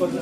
మళ్ళీ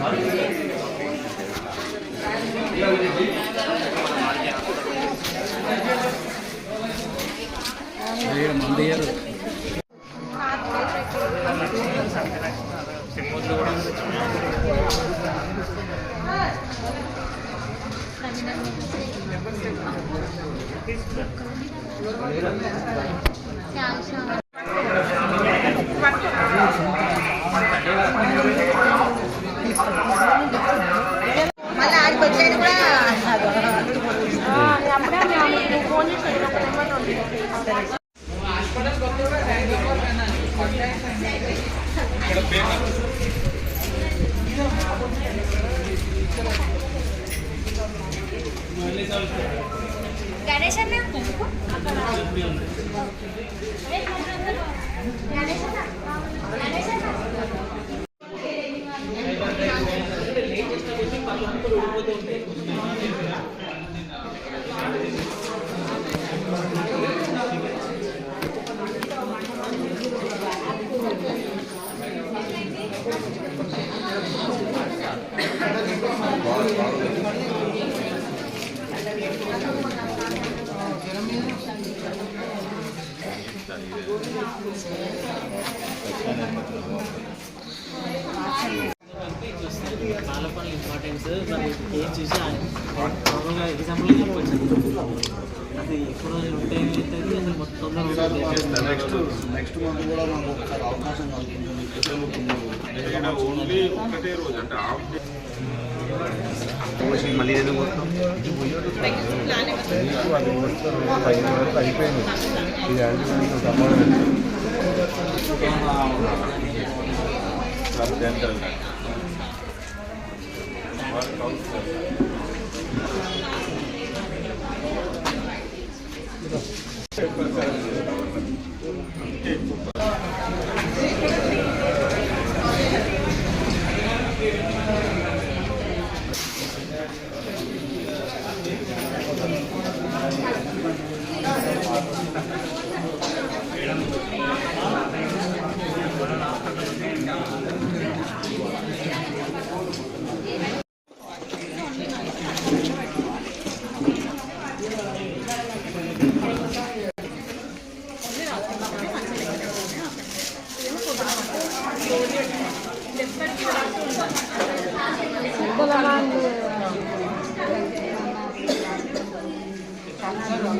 ఆడికి వచ్చేది కూడా అప్పుడే మేము ਕੋਈ ਪਾਕਿਸਤਾਨ ਤੋਂ ਰੋਡ ਤੇ ਹੁੰਦੇ మామూలుగా ఎగ్జాంపుల్ అది ఎక్కువ రోజులు ఉంటే ఏమవుతుంది అసలు మొత్తం. నెక్స్ట్ నెక్స్ట్ మంత్ కూడా మాకు ఒకసారి అవకాశం కలుగుతుంది ఓన్లీ ఒకటే రోజు అంటే హాఫ్ డే మళ్ళీ ఏదో మొత్తం అది మొత్తం ఐదు వరకు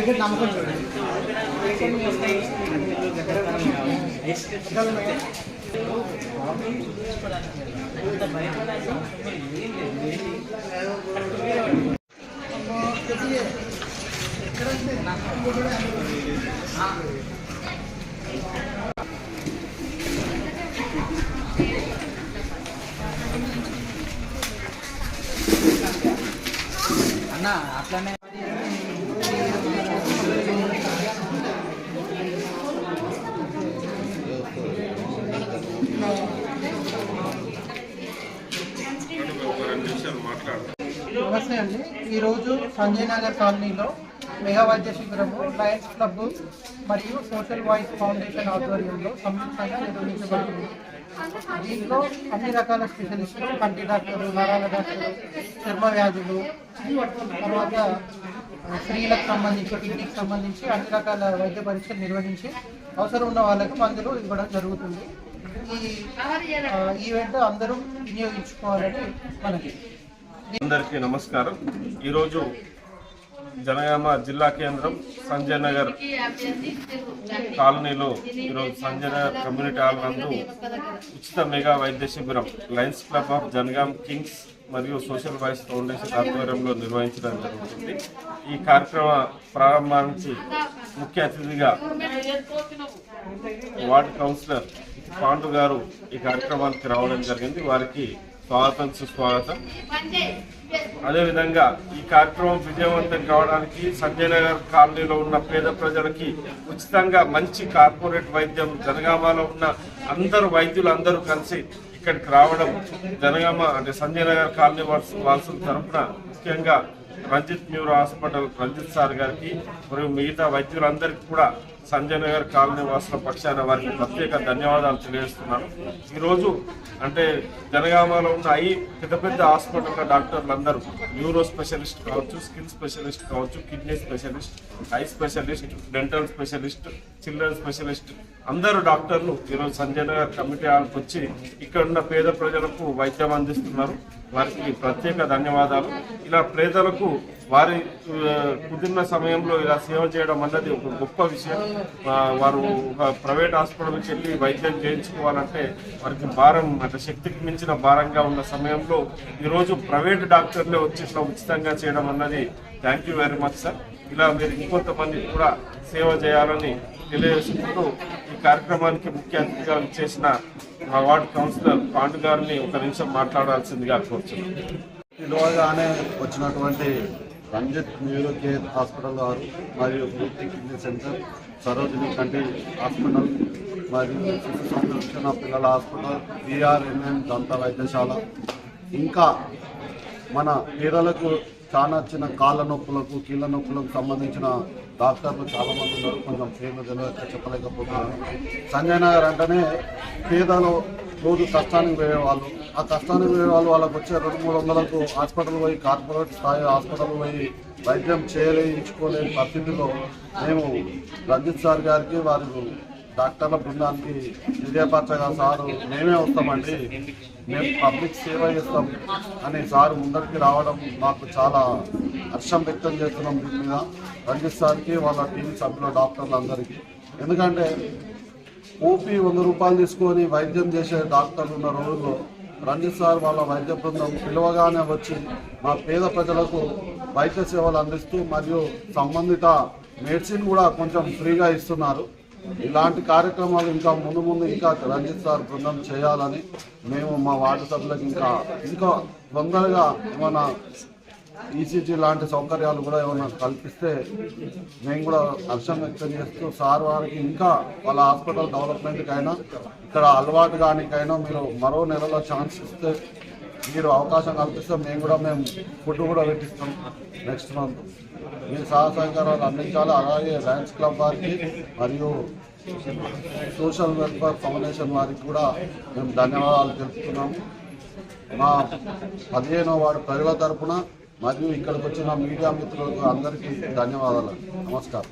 దగ్గర నమ్మకం చూడండి. అన్న అట్లానే ఒక రెండు నిమిషాలు మాట్లాడతాం నమస్తే అండి. ఈరోజు సంజయ్ నగర్ కాలనీలో మెగా వైద్య శిబిరము లయన్స్ క్లబ్ మరియు సోషల్ వాయిస్ ఫౌండేషన్ ఆధ్వర్యంలో సంయుక్తంగా నిర్వహించబడుతుంది. దీంట్లో అన్ని రకాల స్పెషలిస్టులు కంటి డాక్టర్లు నరాల డాక్టర్లు చర్మ వ్యాధులు తర్వాత స్త్రీలకు సంబంధించి కిడ్నీకి సంబంధించి అన్ని రకాల వైద్య పరీక్షలు నిర్వహించి అవసరం ఉన్న వాళ్ళకు మందులు ఇవ్వడం జరుగుతుంది. ఈ ఈవెంట్ అందరూ వినియోగించుకోవాలని మనకి. అందరికీ నమస్కారం. ఈరోజు జనగామ జిల్లా కేంద్రం సంజయ్ నగర్ కాలనీలో ఈరోజు సంజయ్ నగర్ కమ్యూనిటీ హాల్ నందు ఉచిత మెగా వైద్య శిబిరం Lions Club of Jangaon Kings మరియు సోషల్ వాయిస్ ఫౌండేషన్ ఆధ్వర్యంలో నిర్వహించడం జరుగుతుంది ఈ కార్యక్రమ ప్రారంభానికి ముఖ్య అతిథిగా వార్డు కౌన్సిలర్ పాండు గారు ఈ కార్యక్రమానికి రావడం జరిగింది. వారికి స్వాగతం సుస్వాగతం. అదేవిధంగా ఈ కార్యక్రమం విజయవంతం కావడానికి సంజయ్ నగర్ కాలనీలో ఉన్న పేద ప్రజలకి ఉచితంగా మంచి కార్పొరేట్ వైద్యం జనగామలో ఉన్న అందరు వైద్యులు అందరూ కలిసి ఇక్కడికి రావడం జనగామ అంటే సంజయ్ నగర్ కాలనీ వాసుల తరఫున ముఖ్యంగా Ranjith neuro hospital Ranjith sir గారికి మరియు మిగతా వైద్యులందరికీ కూడా సంజయ్ నగర్ కాలనీ వాసుల పక్షాన వారికి ప్రత్యేక ధన్యవాదాలు తెలియజేస్తున్నాను. ఈరోజు అంటే జనగామలో ఉన్న ఐ పెద్ద పెద్ద హాస్పిటల్లో డాక్టర్లు అందరూ న్యూరో స్పెషలిస్ట్ కావచ్చు స్కిన్ స్పెషలిస్ట్ కావచ్చు kidney specialist eye specialist dental specialist children specialist అందరూ డాక్టర్లు ఈరోజు సంజయ్ నగర్ కమిటీ వాళ్ళకి వచ్చి ఇక్కడ ఉన్న పేద ప్రజలకు వైద్యం అందిస్తున్నారు. వారికి ప్రత్యేక ధన్యవాదాలు. ఇలా పేదలకు వారి కుదిరిన సమయంలో ఇలా సేవ చేయడం అన్నది ఒక గొప్ప విషయం. వారు ఒక ప్రైవేట్ హాస్పిటల్కి వెళ్ళి వైద్యం చేయించుకోవాలంటే వారికి భారం అంటే శక్తికి మించిన భారంగా ఉన్న సమయంలో ఈరోజు ప్రైవేట్ డాక్టర్లే వచ్చి ఇట్లా ఉచితంగా చేయడం అన్నది thank you very much sir. ఇలా మీరు ఇంకొంతమంది కూడా సేవ చేయాలని తెలియజేసుకుంటూ ఈ కార్యక్రమానికి ముఖ్య అతిథిగా చేసిన మా వార్డు కౌన్సిలర్ పాండు గారిని ఒక నిమిషం మాట్లాడాల్సిందిగా కోరుతున్నాను పిలవగానే వచ్చినటువంటి రంజిత్ న్యూరో కేర్ హాస్పిటల్ వారు మరియు పూర్తి కిడ్నీ సెంటర్ సరోజిని కంటి హాస్పిటల్ మరియు శిశు సంరక్షణ పిల్లల హాస్పిటల్ బీఆర్ఎన్ఎన్ దంత వైద్యశాల. ఇంకా మన పేదలకు చాలా చిన్న కాళ్ళ నొప్పులకు కీళ్ళ నొప్పులకు సంబంధించిన డాక్టర్లు చాలా మంది ఉన్నారు. కొంచెం పేర్లు తెలియక చెప్పలేకపోతున్నాను. సంజయ్ నగర్ అంటేనే పేదలు రోజు కష్టానికి పోయేవాళ్ళు. ఆ కష్టానికి పోయేవాళ్ళు వాళ్ళకు వాళ్ళకి వచ్చే రెండు మూడు వందలకు హాస్పిటల్ పోయి కార్పొరేట్ స్థాయి హాస్పిటల్ పోయి వైద్యం చేయలేయించుకోలేని పరిస్థితిలో మేము రంజిత్ సార్ గారికి వారి డాక్టర్ల బృందానికి తెలియపరచగా సారు మేమే వస్తామండి. మేము పబ్లిక్ సేవ చేస్తాం అని సార్ ముందరికి రావడం మాకు చాలా హర్షం వ్యక్తం చేస్తున్నాం దీని మీద. రంజిత్ సార్కి వాళ్ళ టీం సభ్యుల డాక్టర్లందరికీ. ఎందుకంటే ఓపీ వంద రూపాయలు తీసుకొని వైద్యం చేసే డాక్టర్లు ఉన్న రోజుల్లో రంజిత్ సార్ వాళ్ళ వైద్య బృందం పిలవగానే వచ్చి మా పేద ప్రజలకు వైద్య సేవలు అందిస్తూ మరియు సంబంధిత మెడిసిన్ కూడా కొంచెం ఫ్రీగా ఇస్తున్నారు. ఇలాంటి కార్యక్రమాలు ఇంకా ముందు ముందు ఇంకా రంజిత్ సార్ బృందం చేయాలని మేము మా వార్డు సభ్యులకు ఇంకా ఇంకా తొందరగా ఏమైనా ఈసీజీ లాంటి సౌకర్యాలు కూడా ఏమైనా కల్పిస్తే మేము కూడా హర్షం వ్యక్తం చేస్తూ సార్ వారికి ఇంకా వాళ్ళ హాస్పిటల్ డెవలప్మెంట్కి అయినా ఇక్కడ అలవాటు కానికైనా మీరు మరో నెలలో ఛాన్స్ ఇస్తే మీరు అవకాశం కల్పిస్తే మేము కూడా మేము ఫుడ్ కూడా పెట్టిస్తాం నెక్స్ట్ మంత్. మీరు సహాయ సహకారాలు అందించాలి. అలాగే లయన్స్ క్లబ్ వారికి మరియు సోషల్ వెల్ఫేర్ ఫౌండేషన్ వారికి కూడా మేము ధన్యవాదాలు తెలుపుతున్నాము మా పదిహేనో వాడు ప్రజల తరపున మరియు ఇక్కడికి వచ్చిన మీడియా మిత్రులకు అందరికీ ధన్యవాదాలు. నమస్కారం.